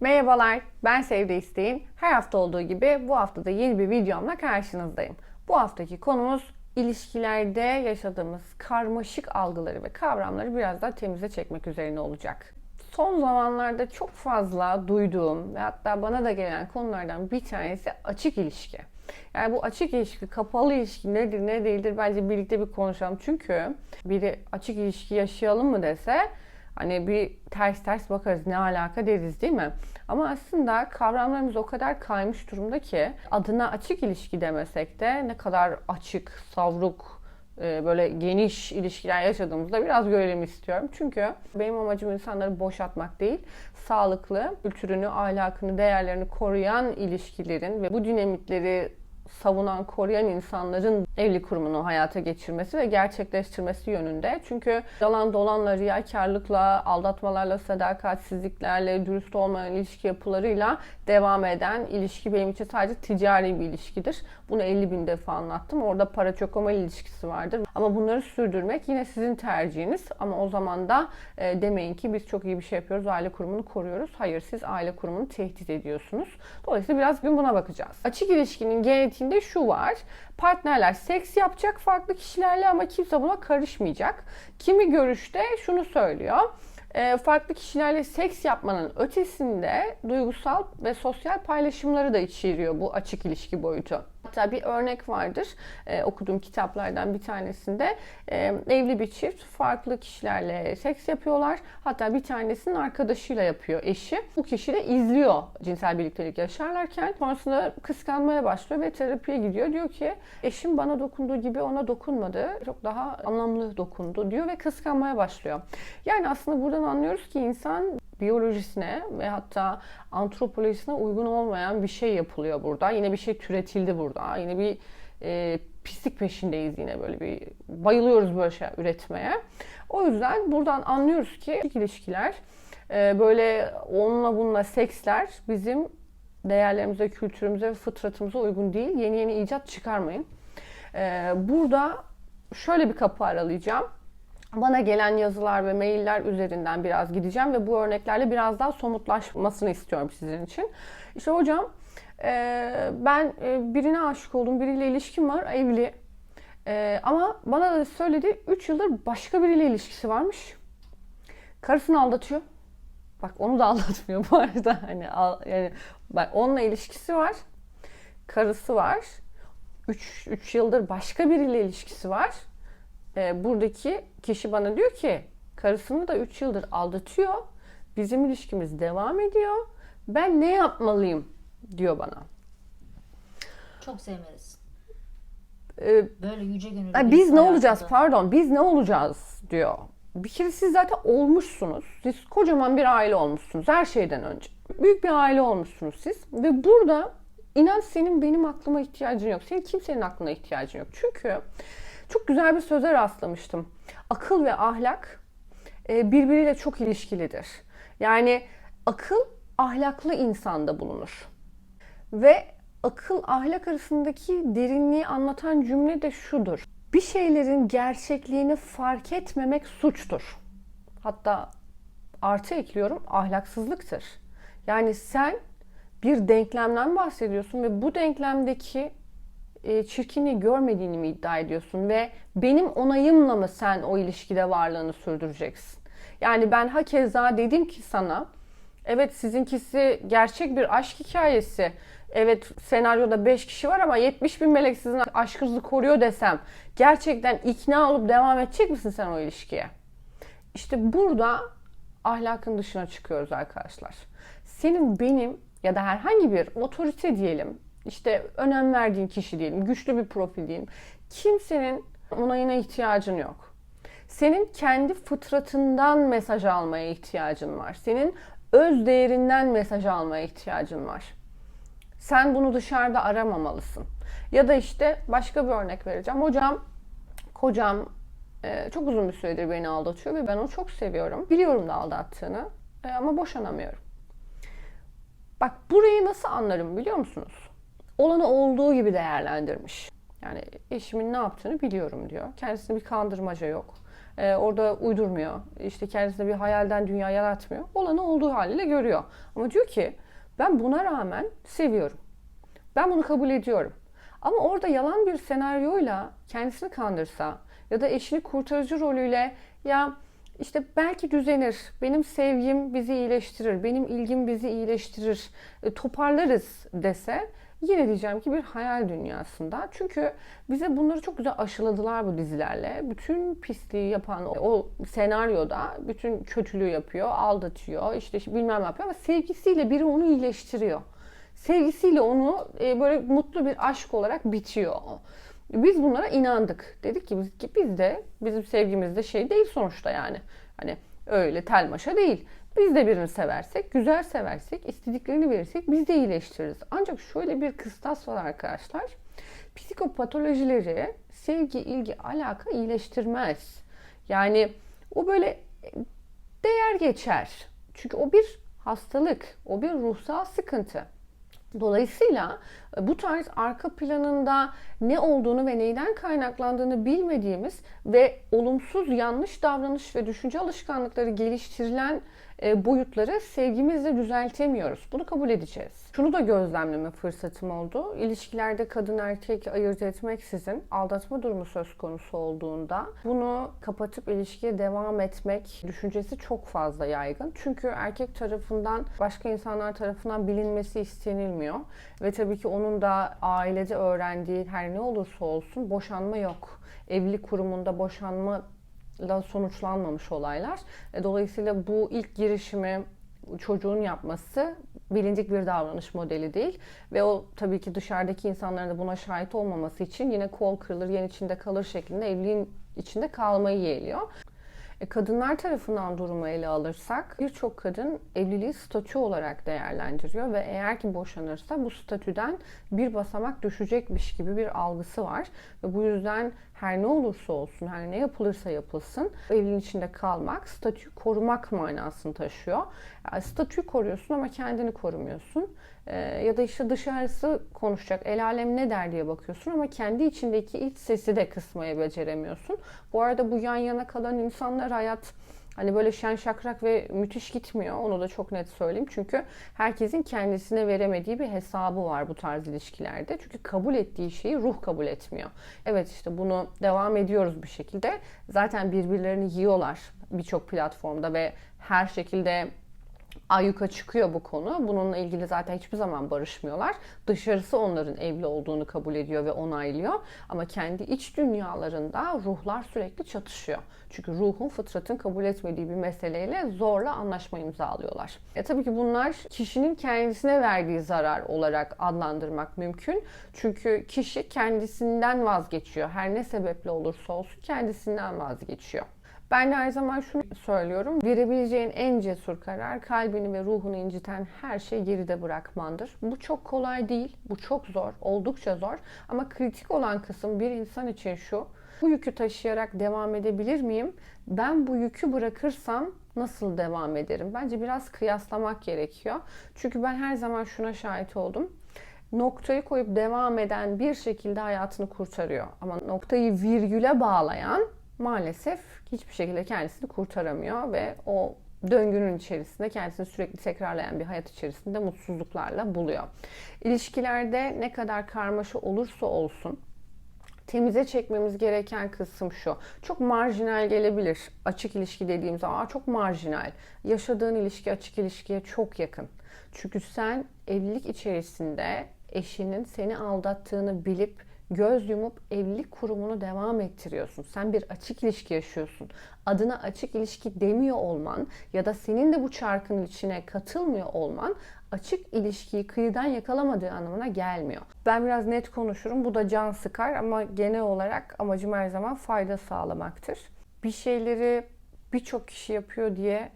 Merhabalar, ben Sevde İsteğin. Her hafta olduğu gibi bu hafta da yeni bir videomla karşınızdayım. Bu haftaki konumuz ilişkilerde yaşadığımız karmaşık algıları ve kavramları biraz daha temize çekmek üzerine olacak. Son zamanlarda çok fazla duyduğum ve hatta bana da gelen konulardan bir tanesi açık ilişki. Yani bu açık ilişki, kapalı ilişki nedir ne değildir bence birlikte bir konuşalım. Çünkü biri açık ilişki yaşayalım mı dese Hani bir ters ters bakarız ne alaka deriz değil mi? Ama aslında kavramlarımız o kadar kaymış durumda ki adına açık ilişki demesek de ne kadar açık, savruk, e, böyle geniş ilişkiler yaşadığımızda biraz görelim istiyorum. Çünkü benim amacım insanları boşaltmak değil, sağlıklı, kültürünü, ahlakını, değerlerini koruyan ilişkilerin ve bu dinamitleri savunan, koruyan insanların evli kurumunu hayata geçirmesi ve gerçekleştirmesi yönünde. Çünkü yalan dolanla, riyakarlıkla, aldatmalarla, sadakatsizliklerle, dürüst olmayan ilişki yapılarıyla devam eden ilişki benim için sadece ticari bir ilişkidir. Bunu 50 bin defa anlattım. Orada para çok ama ilişkisi vardır. Ama bunları sürdürmek yine sizin tercihiniz. Ama o zaman da e, demeyin ki biz çok iyi bir şey yapıyoruz, aile kurumunu koruyoruz. Hayır siz aile kurumunu tehdit ediyorsunuz. Dolayısıyla biraz gün buna bakacağız. Açık ilişkinin genetiğinde şu var. Partnerler seks yapacak farklı kişilerle ama kimse buna karışmayacak. Kimi görüşte şunu söylüyor e, farklı kişilerle seks yapmanın ötesinde duygusal ve sosyal paylaşımları da içeriyor bu açık ilişki boyutu. Hatta bir örnek vardır e, okuduğum kitaplardan bir tanesinde e, evli bir çift farklı kişilerle seks yapıyorlar. Hatta bir tanesinin arkadaşıyla yapıyor eşi. Bu kişi de izliyor cinsel birliktelik yaşarlarken sonrasında kıskanmaya başlıyor ve terapiye gidiyor. Diyor ki eşim bana dokunduğu gibi ona dokunmadı. Çok daha anlamlı dokundu diyor ve kıskanmaya başlıyor. Yani aslında buradan anlıyoruz ki insan biyolojisine ve hatta antropolojisine uygun olmayan bir şey yapılıyor burada. Yine bir şey türetildi burada. Yine bir e, pislik peşindeyiz yine böyle bir bayılıyoruz böyle şey üretmeye. O yüzden buradan anlıyoruz ki ilişkiler e, böyle onunla bununla seksler bizim değerlerimize, kültürümüze ve fıtratımıza uygun değil. Yeni yeni icat çıkarmayın. E, burada şöyle bir kapı aralayacağım bana gelen yazılar ve mailler üzerinden biraz gideceğim ve bu örneklerle biraz daha somutlaşmasını istiyorum sizin için. İşte hocam e, ben e, birine aşık oldum, biriyle ilişkim var, evli. E, ama bana da söyledi 3 yıldır başka biriyle ilişkisi varmış. Karısını aldatıyor. Bak onu da aldatmıyor bu arada. Hani yani bak onunla ilişkisi var. Karısı var. 3 3 yıldır başka biriyle ilişkisi var e, buradaki kişi bana diyor ki karısını da 3 yıldır aldatıyor. Bizim ilişkimiz devam ediyor. Ben ne yapmalıyım diyor bana. Çok sevmelisin. Ee, Böyle yüce gönüllü. biz birisi ne olacağız hayatında. pardon biz ne olacağız diyor. Bir kere siz zaten olmuşsunuz. Siz kocaman bir aile olmuşsunuz her şeyden önce. Büyük bir aile olmuşsunuz siz. Ve burada inan senin benim aklıma ihtiyacın yok. Senin kimsenin aklına ihtiyacın yok. Çünkü çok güzel bir söze rastlamıştım. Akıl ve ahlak e, birbiriyle çok ilişkilidir. Yani akıl ahlaklı insanda bulunur. Ve akıl ahlak arasındaki derinliği anlatan cümle de şudur. Bir şeylerin gerçekliğini fark etmemek suçtur. Hatta artı ekliyorum ahlaksızlıktır. Yani sen bir denklemden bahsediyorsun ve bu denklemdeki e, çirkinliği görmediğini mi iddia ediyorsun ve benim onayımla mı sen o ilişkide varlığını sürdüreceksin? Yani ben hakeza dedim ki sana evet sizinkisi gerçek bir aşk hikayesi. Evet senaryoda 5 kişi var ama 70 bin melek sizin aşkınızı koruyor desem gerçekten ikna olup devam edecek misin sen o ilişkiye? İşte burada ahlakın dışına çıkıyoruz arkadaşlar. Senin benim ya da herhangi bir otorite diyelim işte önem verdiğin kişi diyelim, güçlü bir profil diyelim. Kimsenin onayına ihtiyacın yok. Senin kendi fıtratından mesaj almaya ihtiyacın var. Senin öz değerinden mesaj almaya ihtiyacın var. Sen bunu dışarıda aramamalısın. Ya da işte başka bir örnek vereceğim. Hocam, kocam e, çok uzun bir süredir beni aldatıyor ve ben onu çok seviyorum. Biliyorum da aldattığını e, ama boşanamıyorum. Bak burayı nasıl anlarım biliyor musunuz? Olanı olduğu gibi değerlendirmiş. Yani eşimin ne yaptığını biliyorum diyor. Kendisinde bir kandırmaca yok. Ee, orada uydurmuyor. İşte kendisine bir hayalden dünya yaratmıyor. Olanı olduğu haliyle görüyor. Ama diyor ki ben buna rağmen seviyorum. Ben bunu kabul ediyorum. Ama orada yalan bir senaryoyla kendisini kandırsa ya da eşini kurtarıcı rolüyle ya işte belki düzenir, benim sevgim bizi iyileştirir, benim ilgim bizi iyileştirir, e, toparlarız dese yine diyeceğim ki bir hayal dünyasında. Çünkü bize bunları çok güzel aşıladılar bu dizilerle. Bütün pisliği yapan o senaryoda bütün kötülüğü yapıyor, aldatıyor, işte bilmem ne yapıyor ama sevgisiyle biri onu iyileştiriyor sevgisiyle onu e, böyle mutlu bir aşk olarak bitiyor. Biz bunlara inandık. Dedik ki biz, ki biz de bizim sevgimiz de şey değil sonuçta yani. Hani öyle tel maşa değil. Biz de birini seversek, güzel seversek, istediklerini verirsek biz de iyileştiririz. Ancak şöyle bir kıstas var arkadaşlar. Psikopatolojileri sevgi, ilgi, alaka iyileştirmez. Yani o böyle değer geçer. Çünkü o bir hastalık, o bir ruhsal sıkıntı. Dolayısıyla bu tarz arka planında ne olduğunu ve neyden kaynaklandığını bilmediğimiz ve olumsuz yanlış davranış ve düşünce alışkanlıkları geliştirilen e, boyutları sevgimizle düzeltemiyoruz. Bunu kabul edeceğiz. Şunu da gözlemleme fırsatım oldu. İlişkilerde kadın erkek ayırt etmeksizin aldatma durumu söz konusu olduğunda bunu kapatıp ilişkiye devam etmek düşüncesi çok fazla yaygın. Çünkü erkek tarafından başka insanlar tarafından bilinmesi istenilmiyor. Ve tabii ki onun da ailede öğrendiği her ne olursa olsun boşanma yok. Evlilik kurumunda boşanma la sonuçlanmamış olaylar. E, Dolayısıyla bu ilk girişimi çocuğun yapması bilindik bir davranış modeli değil ve o tabii ki dışarıdaki insanların da buna şahit olmaması için yine kol kırılır yen içinde kalır şeklinde evliliğin içinde kalmayı yeğliyor. E, kadınlar tarafından durumu ele alırsak birçok kadın evliliği statü olarak değerlendiriyor ve eğer ki boşanırsa bu statüden bir basamak düşecekmiş gibi bir algısı var ve bu yüzden her ne olursa olsun, her ne yapılırsa yapılsın evliliğin içinde kalmak, statüyü korumak manasını taşıyor. Yani statüyü koruyorsun ama kendini korumuyorsun. Ee, ya da işte dışarısı konuşacak, el alem ne der diye bakıyorsun ama kendi içindeki iç sesi de kısmaya beceremiyorsun. Bu arada bu yan yana kalan insanlar hayat Hani böyle şen şakrak ve müthiş gitmiyor. Onu da çok net söyleyeyim. Çünkü herkesin kendisine veremediği bir hesabı var bu tarz ilişkilerde. Çünkü kabul ettiği şeyi ruh kabul etmiyor. Evet işte bunu devam ediyoruz bir şekilde. Zaten birbirlerini yiyorlar birçok platformda ve her şekilde ayyuka çıkıyor bu konu. Bununla ilgili zaten hiçbir zaman barışmıyorlar. Dışarısı onların evli olduğunu kabul ediyor ve onaylıyor. Ama kendi iç dünyalarında ruhlar sürekli çatışıyor. Çünkü ruhun fıtratın kabul etmediği bir meseleyle zorla anlaşma imzalıyorlar. E tabii ki bunlar kişinin kendisine verdiği zarar olarak adlandırmak mümkün. Çünkü kişi kendisinden vazgeçiyor. Her ne sebeple olursa olsun kendisinden vazgeçiyor. Ben de her zaman şunu söylüyorum. Verebileceğin en cesur karar kalbini ve ruhunu inciten her şeyi geride bırakmandır. Bu çok kolay değil. Bu çok zor. Oldukça zor. Ama kritik olan kısım bir insan için şu. Bu yükü taşıyarak devam edebilir miyim? Ben bu yükü bırakırsam nasıl devam ederim? Bence biraz kıyaslamak gerekiyor. Çünkü ben her zaman şuna şahit oldum noktayı koyup devam eden bir şekilde hayatını kurtarıyor. Ama noktayı virgüle bağlayan maalesef hiçbir şekilde kendisini kurtaramıyor ve o döngünün içerisinde kendisini sürekli tekrarlayan bir hayat içerisinde mutsuzluklarla buluyor. İlişkilerde ne kadar karmaşa olursa olsun temize çekmemiz gereken kısım şu. Çok marjinal gelebilir. Açık ilişki dediğim zaman çok marjinal. Yaşadığın ilişki açık ilişkiye çok yakın. Çünkü sen evlilik içerisinde eşinin seni aldattığını bilip göz yumup evlilik kurumunu devam ettiriyorsun. Sen bir açık ilişki yaşıyorsun. Adına açık ilişki demiyor olman ya da senin de bu çarkın içine katılmıyor olman açık ilişkiyi kıyıdan yakalamadığı anlamına gelmiyor. Ben biraz net konuşurum. Bu da can sıkar ama genel olarak amacım her zaman fayda sağlamaktır. Bir şeyleri birçok kişi yapıyor diye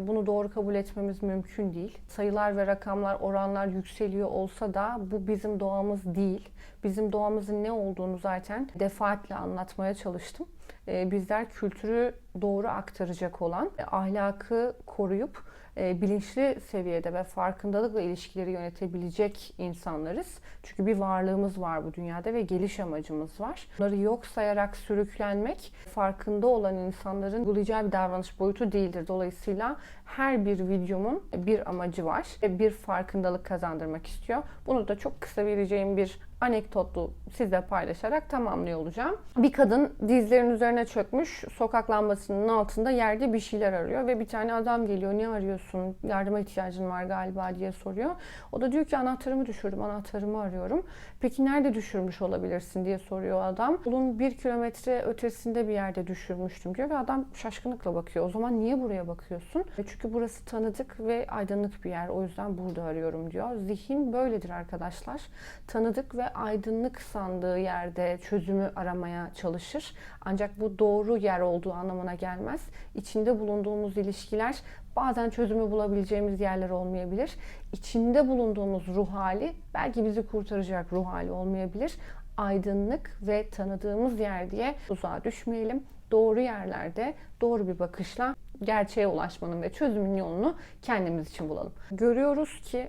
bunu doğru kabul etmemiz mümkün değil. Sayılar ve rakamlar, oranlar yükseliyor olsa da bu bizim doğamız değil. Bizim doğamızın ne olduğunu zaten defaatle anlatmaya çalıştım. e, bizler kültürü doğru aktaracak olan, e, ahlakı koruyup bilinçli seviyede ve farkındalıkla ilişkileri yönetebilecek insanlarız. Çünkü bir varlığımız var bu dünyada ve geliş amacımız var. Bunları yok sayarak sürüklenmek farkında olan insanların uygulayacağı bir davranış boyutu değildir. Dolayısıyla her bir videomun bir amacı var ve bir farkındalık kazandırmak istiyor. Bunu da çok kısa vereceğim bir anekdotlu sizle paylaşarak tamamlıyor olacağım. Bir kadın dizlerin üzerine çökmüş, sokak lambasının altında yerde bir şeyler arıyor ve bir tane adam geliyor. Ne arıyorsun? Yardıma ihtiyacın var galiba diye soruyor. O da diyor ki anahtarımı düşürdüm, anahtarımı arıyorum. Peki nerede düşürmüş olabilirsin diye soruyor adam. Yolun bir kilometre ötesinde bir yerde düşürmüştüm diyor ve adam şaşkınlıkla bakıyor. O zaman niye buraya bakıyorsun? "E Çünkü burası tanıdık ve aydınlık bir yer. O yüzden burada arıyorum diyor. Zihin böyledir arkadaşlar. Tanıdık ve aydınlık sandığı yerde çözümü aramaya çalışır. Ancak bu doğru yer olduğu anlamına gelmez. İçinde bulunduğumuz ilişkiler bazen çözümü bulabileceğimiz yerler olmayabilir. İçinde bulunduğumuz ruh hali belki bizi kurtaracak ruh hali olmayabilir. Aydınlık ve tanıdığımız yer diye uzağa düşmeyelim. Doğru yerlerde doğru bir bakışla gerçeğe ulaşmanın ve çözümün yolunu kendimiz için bulalım. Görüyoruz ki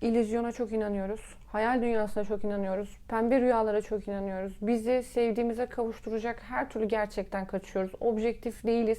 İllüzyona çok inanıyoruz. Hayal dünyasına çok inanıyoruz. Pembe rüyalara çok inanıyoruz. Bizi sevdiğimize kavuşturacak her türlü gerçekten kaçıyoruz. Objektif değiliz.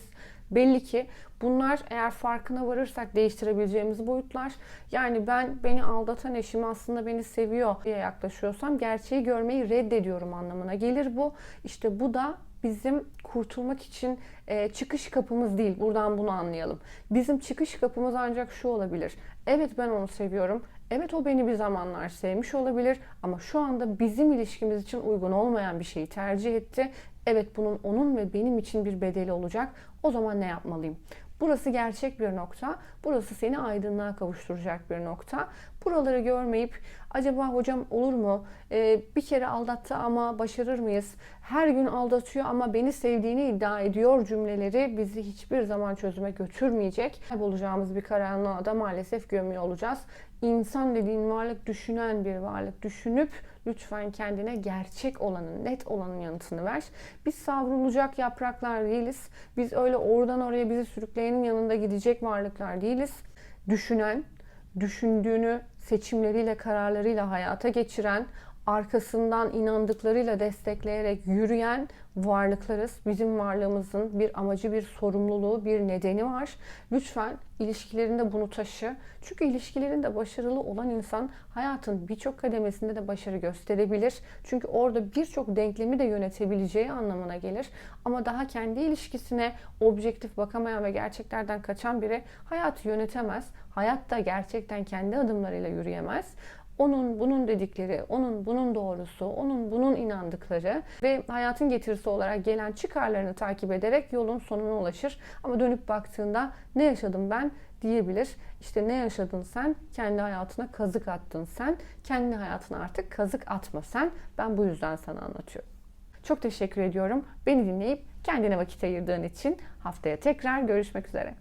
Belli ki bunlar eğer farkına varırsak değiştirebileceğimiz boyutlar. Yani ben beni aldatan eşim aslında beni seviyor diye yaklaşıyorsam gerçeği görmeyi reddediyorum anlamına gelir bu. İşte bu da bizim kurtulmak için e, çıkış kapımız değil. Buradan bunu anlayalım. Bizim çıkış kapımız ancak şu olabilir. Evet ben onu seviyorum. Evet o beni bir zamanlar sevmiş olabilir ama şu anda bizim ilişkimiz için uygun olmayan bir şeyi tercih etti. Evet bunun onun ve benim için bir bedeli olacak. O zaman ne yapmalıyım? Burası gerçek bir nokta. Burası seni aydınlığa kavuşturacak bir nokta. Buraları görmeyip acaba hocam olur mu? Ee, bir kere aldattı ama başarır mıyız? Her gün aldatıyor ama beni sevdiğini iddia ediyor cümleleri bizi hiçbir zaman çözüme götürmeyecek. Kaybolacağımız bir karanlığa da maalesef gömüyor olacağız. İnsan dediğin varlık düşünen bir varlık. Düşünüp lütfen kendine gerçek olanın, net olanın yanıtını ver. Biz savrulacak yapraklar değiliz. Biz öyle oradan oraya bizi sürükleyenin yanında gidecek varlıklar değiliz. Düşünen, düşündüğünü seçimleriyle, kararlarıyla hayata geçiren, arkasından inandıklarıyla destekleyerek yürüyen varlıklarız. Bizim varlığımızın bir amacı, bir sorumluluğu, bir nedeni var. Lütfen ilişkilerinde bunu taşı. Çünkü ilişkilerinde başarılı olan insan hayatın birçok kademesinde de başarı gösterebilir. Çünkü orada birçok denklemi de yönetebileceği anlamına gelir. Ama daha kendi ilişkisine objektif bakamayan ve gerçeklerden kaçan biri hayatı yönetemez. Hayatta gerçekten kendi adımlarıyla yürüyemez onun bunun dedikleri, onun bunun doğrusu, onun bunun inandıkları ve hayatın getirisi olarak gelen çıkarlarını takip ederek yolun sonuna ulaşır. Ama dönüp baktığında ne yaşadım ben diyebilir. İşte ne yaşadın sen? Kendi hayatına kazık attın sen. Kendi hayatına artık kazık atma sen. Ben bu yüzden sana anlatıyorum. Çok teşekkür ediyorum. Beni dinleyip kendine vakit ayırdığın için haftaya tekrar görüşmek üzere.